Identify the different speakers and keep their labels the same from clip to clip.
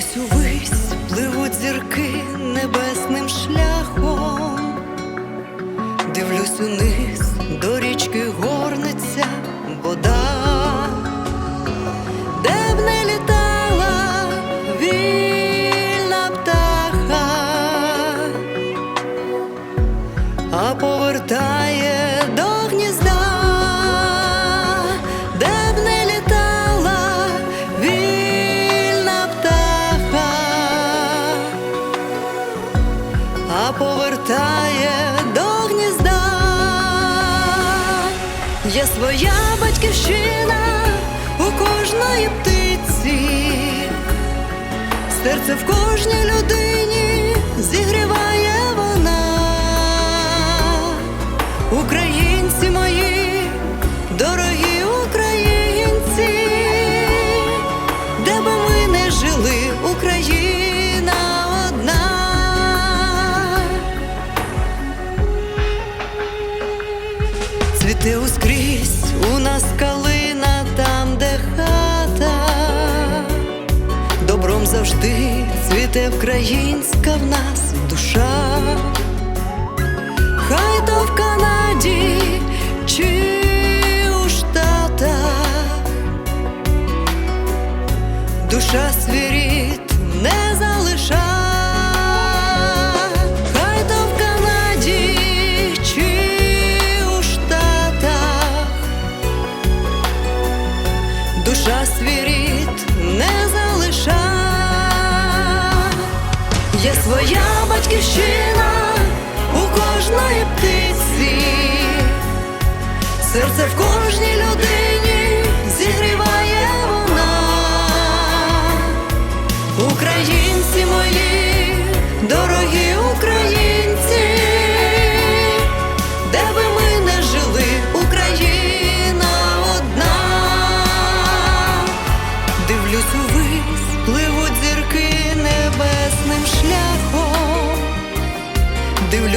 Speaker 1: Дивлюсь увись, пливуть зірки небесним шляхом, дивлюсь униз, до річки горниться вода, де б не літала вільна птаха, а повертає Є своя батьківщина у кожної птиці, серце в кожній людині зігріває вона. Українці Цвіте ускрізь у нас калина там, де хата, добром завжди цвіте українська в нас душа. Хай то в Канаді душа свій не залиша. Є своя батьківщина у кожної птиці, серце в кожній людині зігріває вона. Українці мої, дорогі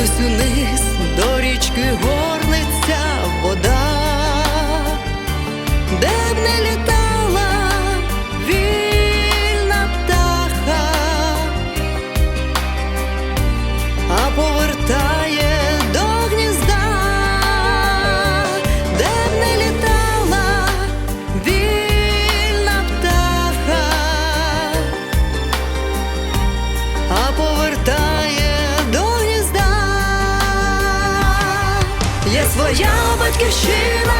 Speaker 1: Дивлюсь униз, до річки горниться вода, де б не літала Своя батьківщина